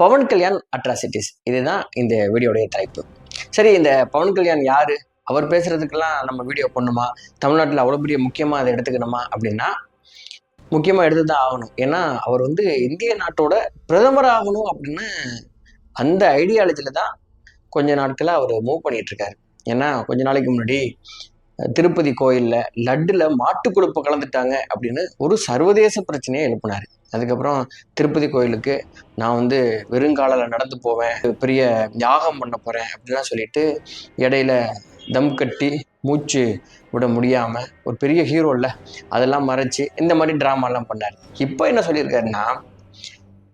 Pawan Kalyan atrocities இதுதான் இந்த வீடியோடைய தலைப்பு. சரி இந்த பவன் கல்யாண் யார்? அவர் பேசுகிறதுக்கெல்லாம் நம்ம வீடியோ பண்ணுமா தமிழ்நாட்டில் அவ்வளோ பெரிய முக்கியமாக அதை எடுத்துக்கணுமா? அப்படின்னா முக்கியமாக எடுத்து தான் ஆகணும். ஏன்னா அவர் வந்து இந்திய நாட்டோட பிரதமர் ஆகணும் அப்படின்னு அந்த ஐடியாலஜியில் தான் கொஞ்ச நாட்களாக அவர் மூவ் பண்ணிகிட்ருக்காரு ஏன்னா கொஞ்ச நாளைக்கு முன்னாடி திருப்பதி கோயிலில் லட்டில் மாட்டு கொழுப்பு கலந்துட்டாங்க அப்படின்னு ஒரு சர்வதேச பிரச்சனையை எழுப்பினார். அதுக்கப்புறம் திருப்பதி கோயிலுக்கு நான் வந்து வெறுங்காலில் நடந்து போவேன் பெரிய யாகம் பண்ண போகிறேன் அப்படிலாம் சொல்லிட்டு இடையில தம் கட்டி மூச்சு விட முடியாமல் ஒரு பெரிய ஹீரோ இல்லை அதெல்லாம் மறைச்சு இந்த மாதிரி ட்ராமாலாம் பண்ணார். இப்போ என்ன சொல்லியிருக்காருன்னா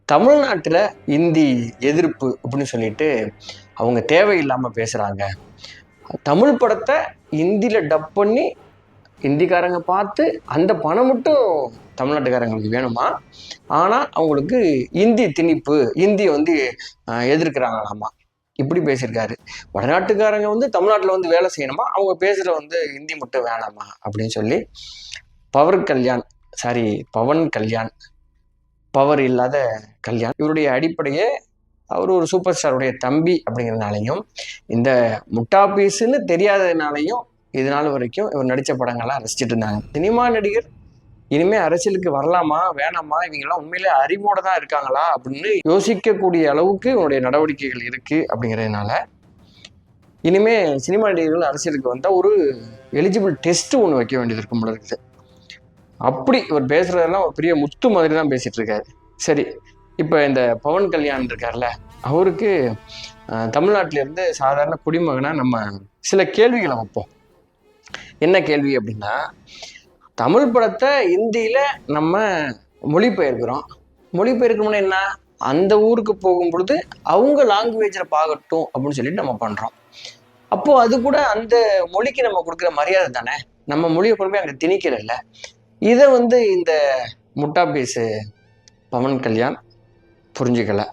தமிழ்நாட்டில் இந்தி எதிர்ப்பு அப்படின்னு சொல்லிட்டு அவங்க தேவையில்லாமல் பேசுகிறாங்க தமிழ் படத்தை ஹிந்தியில் டப் பண்ணி ஹிந்திக்காரங்க பார்த்து அந்த பணம் மட்டும் தமிழ்நாட்டுக்காரங்களுக்கு வேணுமா? ஆனால் அவங்களுக்கு இந்தி திணிப்பு இந்தி வந்து எதிர்க்கிறாங்களாமா? இப்படி பேசியிருக்காரு. வடநாட்டுக்காரங்க வந்து தமிழ்நாட்டில் வந்து வேலை செய்யணுமா? அவங்க பேசுகிற வந்து ஹிந்தி மட்டும் வேணாமா? அப்படின்னு சொல்லி power Kalyan sorry Pawan Kalyan power இல்லாத கல்யாண் இவருடைய அடிப்படையே அவர் ஒரு சூப்பர் ஸ்டாருடைய தம்பி அப்படிங்கிறதுனாலையும் இந்த முட்டா பீஸுன்னு தெரியாததுனாலையும் இது நாள் வரைக்கும் இவர் நடித்த படங்கள்லாம் ரசிச்சுட்டு இருந்தாங்க. சினிமா நடிகர் இனிமே அரசியலுக்கு வரலாமா வேணாமா இவங்கெல்லாம் உண்மையிலே அறிவோட தான் இருக்காங்களா அப்படின்னு யோசிக்கக்கூடிய அளவுக்கு இவனுடைய நடவடிக்கைகள் இருக்கு அப்படிங்கிறதுனால இனிமே சினிமா நடிகர்கள் அரசியலுக்கு வந்தால் ஒரு எலிஜிபிள் டெஸ்ட் ஒன்று வைக்க வேண்டியது இருக்கும் போல இருக்குது. அப்படி இவர் பேசுறதெல்லாம் ஒரு பெரிய முத்து மாதிரி தான் பேசிகிட்டு இருக்காரு. சரி இப்போ இந்த பவன் கல்யாண் இருக்கார்ல அவருக்கு தமிழ்நாட்டிலேருந்து தமிழ்நாட்டில இருந்து சாதாரண குடிமகனாக நம்ம சில கேள்விகளை வைப்போம். என்ன கேள்வி அப்படின்னா தமிழ் படத்தை இந்தியில நம்ம மொழிபெயர்க்கிறோம். மொழிபெயர்க்கணும்னா என்ன? அந்த ஊருக்கு போகும் பொழுது அவங்க லாங்குவேஜில் பார்க்கட்டும் அப்படின்னு சொல்லிட்டு நம்ம பண்ணுறோம் அப்போது அது கூட அந்த மொழிக்கு நம்ம கொடுக்குற மரியாதை தானே? நம்ம மொழியை கொண்டு போய் அங்கே திணிக்கிறல்ல இதை வந்து இந்த முட்டா பீஸு பவன் கல்யாண் புரிஞ்சுக்கல.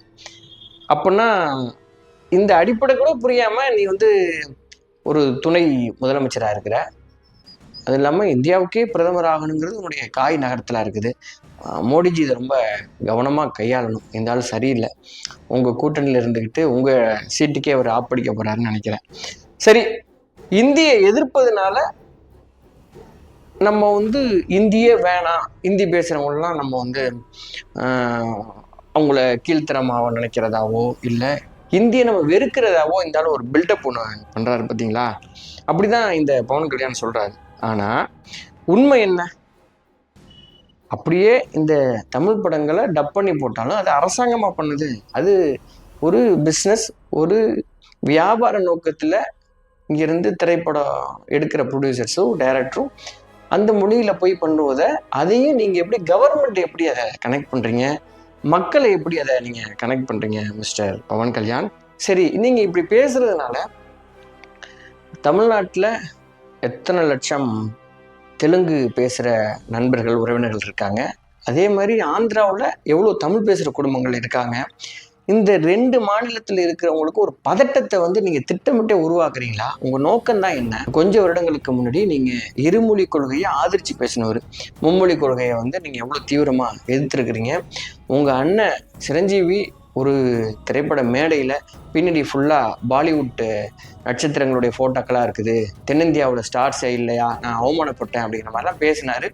அப்படின்னா இந்த அடிப்படை கூட புரியாம நீ வந்து ஒரு துணை முதலமைச்சராக இருக்கிற. அது இல்லாமல் இந்தியாவுக்கே பிரதமர் ஆகணுங்கிறது உன்னுடைய காய் நகரத்தில் இருக்குது. மோடிஜி இதை ரொம்ப கவனமாக கையாளணும். இந்த ஆள் சரியில்லை. உங்கள் கூட்டணியில் இருந்துக்கிட்டு உங்கள் சீட்டுக்கே அவர் ஆப்படிக்க போகிறாருன்னு நினைக்கிறேன். சரி இந்தியை எதிர்ப்பதுனால நம்ம வந்து இந்தியே வேணாம். இந்தி பேசுகிறவங்களாம் நம்ம வந்து அவங்கள கீழ்த்தரமாக நினைக்கிறதாவோ இல்லை இந்தியை நம்ம வெறுக்கிறதாவோ இருந்தாலும் ஒரு பில்டப் ஒன்று பண்ணுறாரு பார்த்தீங்களா அப்படிதான் இந்த பவன் கல்யாணம் சொல்கிறாரு ஆனால் உண்மை என்ன? அப்படியே இந்த தமிழ் படங்களை டப் பண்ணி போட்டாலும் அது அரசாங்கமாக பண்ணுது. அது ஒரு பிஸ்னஸ் ஒரு வியாபார நோக்கத்தில் இங்கேருந்து திரைப்படம் எடுக்கிற ப்ரொடியூசர்ஸும் டைரக்டரும் அந்த மொழியில் போய் பண்ணுவதை அதையும் நீங்கள் எப்படி கவர்மெண்ட் எப்படி அதை கனெக்ட் பண்ணுறீங்க மக்களை எப்படி அதை நீங்கள் கனெக்ட் பண்ணுறீங்க மிஸ்டர் பவன் கல்யாண்? சரி நீங்கள் இப்படி பேசுறதுனால தமிழ்நாட்டில் எத்தனை லட்சம் தெலுங்கு பேசுகிற நண்பர்கள் உறவினர்கள் இருக்காங்க? அதே மாதிரி ஆந்திராவில் எவ்வளோ தமிழ் பேசுகிற குடும்பங்கள் இருக்காங்க? இந்த ரெண்டு மாநிலத்தில் இருக்கிறவங்களுக்கு ஒரு பதட்டத்தை வந்து நீங்கள் திட்டமிட்டே உருவாக்குறீங்களா? உங்கள் நோக்கம்தான் என்ன? கொஞ்சம் வருடங்களுக்கு முன்னாடி நீங்கள் இருமொழி கொள்கையை ஆதரித்து பேசினவர். மும்மொழி கொள்கையை வந்து நீங்கள் எவ்வளோ தீவிரமாக எதிர்த்துருக்கிறீங்க? உங்கள் அண்ணன் சிரஞ்சீவி ஒரு திரைப்பட மேடையில் பின்னாடி ஃபுல்லாக பாலிவுட் நட்சத்திரங்களுடைய ஃபோட்டோக்களாக இருக்குது. தென்னிந்தியாவோட ஸ்டார்ஸே இல்லையா? நான் அவமானப்பட்டேன் அப்படிங்கிற மாதிரிலாம் பேசினார்.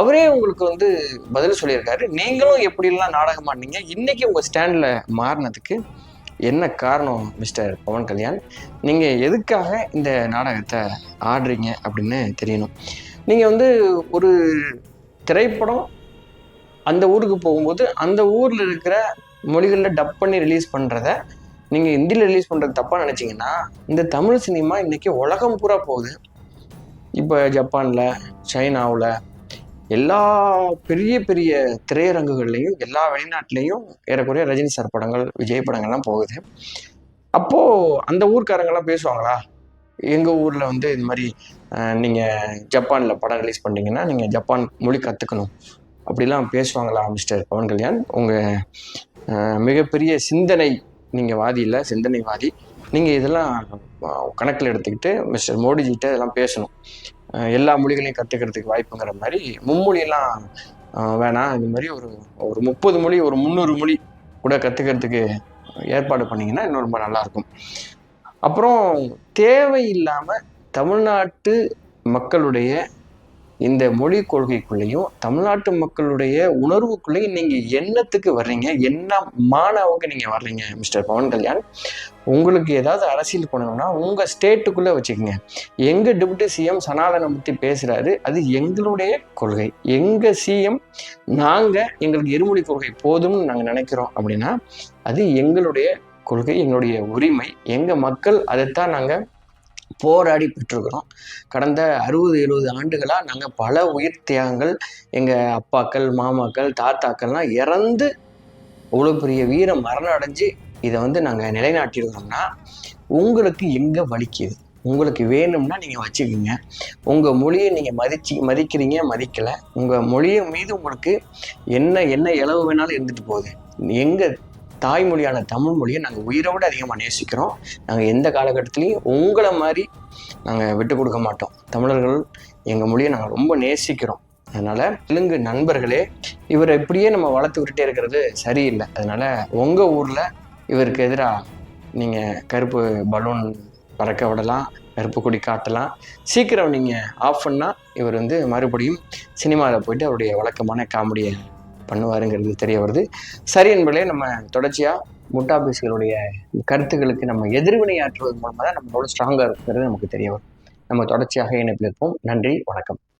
அவரே உங்களுக்கு வந்து பதில் சொல்லியிருக்காரு. நீங்களும் எப்படிலாம் நாடகம் ஆடினீங்க? இன்றைக்கி உங்கள் ஸ்டாண்டில் மாறினதுக்கு என்ன காரணம் மிஸ்டர் பவன் கல்யாண்? நீங்கள் எதுக்காக இந்த நாடகத்தை ஆடுறீங்க அப்படின்னு தெரியணும். நீங்கள் வந்து ஒரு திரைப்படம் அந்த ஊருக்கு போகும்போது அந்த ஊரில் இருக்கிற மொழிகளில் டப் பண்ணி ரிலீஸ் பண்ணுறத நீங்கள் ஹிந்தியில் ரிலீஸ் பண்ணுறது தப்பாக நினச்சிங்கன்னா இந்த தமிழ் சினிமா இன்றைக்கி உலகம் பூரா போகுது. இப்போ ஜப்பானில் சைனாவில் எல்லா பெரிய பெரிய திரையரங்குகள்லையும் எல்லா வெளிநாட்டிலையும் ஏறக்குறைய ரஜினி சார் படங்கள் விஜய் படங்கள்லாம் போகுது. அப்போது அந்த ஊர்க்காரங்கெல்லாம் பேசுவாங்களா? எங்கள் ஊரில் வந்து இது மாதிரி நீங்கள் ஜப்பானில் படம் ரிலீஸ் பண்ணிங்கன்னா நீங்கள் ஜப்பான் மொழி கற்றுக்கணும் அப்படிலாம் பேசுவாங்களா மிஸ்டர் பவன் கல்யாண்? உங்கள் மிகப்பெரிய சிந்தனை நீங்கள் வாதி இல்லை சிந்தனைவாதி நீங்கள் இதெல்லாம் கணக்கில் எடுத்துக்கிட்டு மிஸ்டர் மோடிஜிகிட்ட இதெல்லாம் பேசணும். எல்லா மொழிகளையும் கற்றுக்கிறதுக்கு வாய்ப்புங்கிற மாதிரி மும்மொழியெல்லாம் வேணாம். இந்த மாதிரி ஒரு ஒரு முப்பது மொழி ஒரு முந்நூறு மொழி கூட கற்றுக்கிறதுக்கு ஏற்பாடு பண்ணிங்கன்னா இன்னும் ரொம்ப நல்லாயிருக்கும். அப்புறம் தேவையில்லாமல் தமிழ்நாட்டு மக்களுடைய இந்த மொழி கொள்கைக்குள்ளேயும் தமிழ்நாட்டு மக்களுடைய உணர்வுக்குள்ளேயும் நீங்கள் என்னத்துக்கு வர்றீங்க? என்ன மாணவங்க நீங்கள் வர்றீங்க மிஸ்டர் பவன் கல்யாண்? உங்களுக்கு ஏதாவது அரசியல் பண்ணணும்னா உங்கள் ஸ்டேட்டுக்குள்ளே வச்சுக்கோங்க. எங்கள் டிப்யூட்டி சிஎம் சனாதனம் பற்றி பேசுகிறாரு அது எங்களுடைய கொள்கை. எங்கள் சிஎம் நாங்கள் எங்களுக்கு இருமொழி கொள்கை போதும்னு நாங்கள் நினைக்கிறோம் அப்படின்னா அது எங்களுடைய கொள்கை எங்களுடைய உரிமை. எங்கள் மக்கள் அதைத்தான் நாங்கள் போராடி பெற்றிருக்கிறோம். கடந்த அறுபது எழுபது ஆண்டுகளாக நாங்கள் பல உயிர் தியாகங்கள் எங்கள் அப்பாக்கள் மாமாக்கள் தாத்தாக்கள்லாம் இறந்து அவ்வளோ பெரிய வீரம் மரணம் அடைஞ்சு இதை வந்து நாங்கள் நிலைநாட்டியிருக்கிறோம்னா உங்களுக்கு எங்கே வலிக்குது உங்களுக்கு வேணும்னா நீங்கள் வச்சுக்கோங்க. உங்கள் மொழியை நீங்கள் மதிச்சு மதிக்கிறீங்க மதிக்கலை. உங்கள் மொழியை மீது உங்களுக்கு என்ன என்ன இளவு வேணாலும் இருந்துட்டு போகுது. எங்கே தாய்மொழியான தமிழ் மொழியை நாங்கள் உயிரோடு அதிகமாக நேசிக்கிறோம். நாங்கள் எந்த காலகட்டத்துலேயும் உங்களை மாதிரி நாங்கள் விட்டு கொடுக்க மாட்டோம். தமிழர்கள் எங்கள் மொழியை நாங்கள் ரொம்ப நேசிக்கிறோம். அதனால் தெலுங்கு நண்பர்களே இவரை இப்படியே நம்ம வளர்த்து விட்டுட்டே இருக்கிறது சரியில்லை. அதனால் உங்கள் ஊரில் இவருக்கு எதிராக நீங்கள் கருப்பு பலூன் பறக்க விடலாம் கருப்பு கொடி காட்டலாம். சீக்கிரம் நீங்கள் ஆஃப் பண்ணால் இவர் வந்து மறுபடியும் சினிமாவில் போயிட்டு அவருடைய வழக்கமான காமெடியை பண்ணுவாருங்கிறது தெரிய வருது. சரி என்பதே நம்ம தொடர்ச்சியாக முட்டாபீஸ்களுடைய கருத்துக்களுக்கு நம்ம எதிர்வினை ஆற்றுவது மூலமாக தான் நம்மளோட ஸ்ட்ராங்காக இருக்கிறது நமக்கு தெரிய வரும். நம்ம தொடர்ச்சியாக இணைப்பில் இருப்போம் நன்றி வணக்கம்.